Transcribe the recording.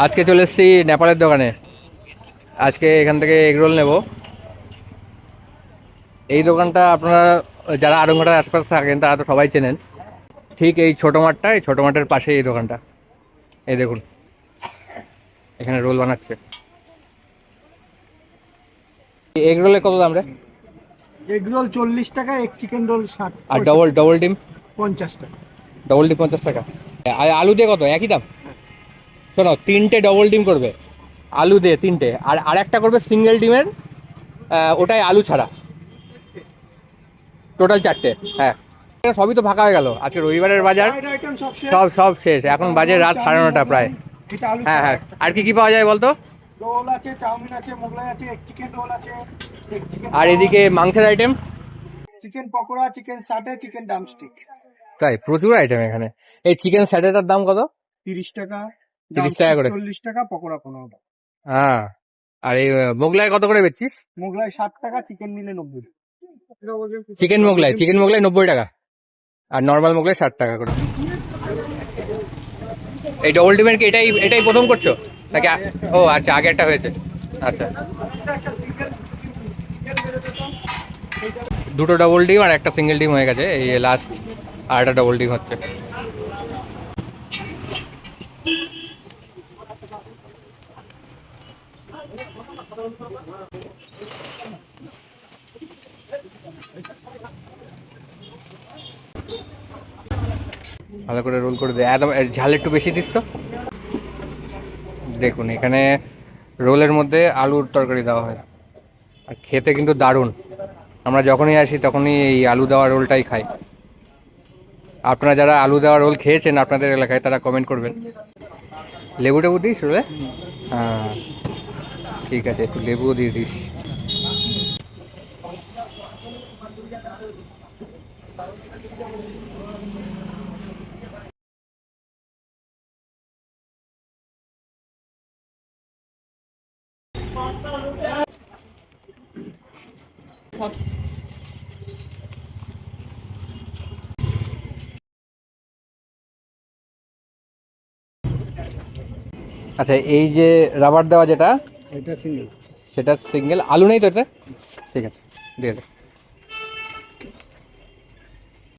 আজকে চলে এসেছি নেপালের দোকানে। আজকে এখান থেকে এগরোল নেব। এই দোকানটা আপনারা যারা আরংঘাটার আশপাশে থাকেন তারা তো সবাই চেনেন। ঠিক এই ছোটো মাঠটা এই ছোটো মাঠের পাশেই এই দোকানটা। এই দেখুন এখানে রোল বানাচ্ছে। এগ রোলে কত দাম রে? এগ রোল চল্লিশ টাকা এক চিকেন রোল ষাট আর ডবল ডবল ডিম? পঞ্চাশ টাকা। ডবল ডিম পঞ্চাশ টাকা। আর আলু দিয়ে কত? একই দাম? শোনো তিনটে ডবল ডিম করবে। আলু দিয়ে তিনটে। আর আর একটা করবে সিঙ্গেল ডিমের ওটাই আলু ছাড়া। টোটাল চারটে হ্যাঁ। সবই তো ফাঁকা হয়ে গেল। আজকে রবিবারের বাজার সব সব শেষ। এখন বাজে রাত সাড়ে নটা প্রায়। হ্যাঁ হ্যাঁ। আর কি কি পাওয়া যায় বলতো? আর এদিকে মাংসের item chicken pakora chicken satay chicken drumstick তাই প্রচুর আইটেম এখানে। এই চিকেন স্যাটেটার দাম কত? তিরিশ টাকা। 30 টাকা করে। চল্লিশ টাকা পকোড়া পনেরো টাকা। হ্যাঁ আর এই মোগলাই কত করে বেচছিস? মোগলাই ষাট টাকা চিকেন নিলে নব্বই চিকেন মোগলাই চিকেন মোগলাই নব্বই টাকা আর নর্মাল মোগলাই ষাট টাকা করে। এই ডবল ডিমের কি? এটাই এটাই প্রথম করছ? নাকি ও আচ্ছা আগে একটা হয়েছে। আচ্ছা। দুটো ডবল ডিম আর একটা সিঙ্গেল ডিম হয়ে গেছে এই লাস্ট আর একটা ডবল ডিম হচ্ছে। ভালো করে রোল করে দে। একদম ঝাল একটু বেশি দিস তো। দেখুন, এখানে রোলের মধ্যে আলুর তরকারি দেওয়া হয়। আর খেতে কিন্তু দারুণ। আমরা যখনই আসি, তখনই এই আলু দেওয়া রোলটাই খাই। আপনারা যারা আলু দেওয়া রোল খেয়েছেন আপনাদের এলাকায়, তারা কমেন্ট করবেন। লেবু টেবু দিস রোলে? হ্যাঁ। ঠিক আছে একটু লেবুও দিয়ে দিস। আচ্ছা এই যে রাবার দেওয়া যেটা এটা সিঙ্গেল সেটা সিঙ্গেল আলু নেই তো এটা ঠিক আছে দিয়ে দে।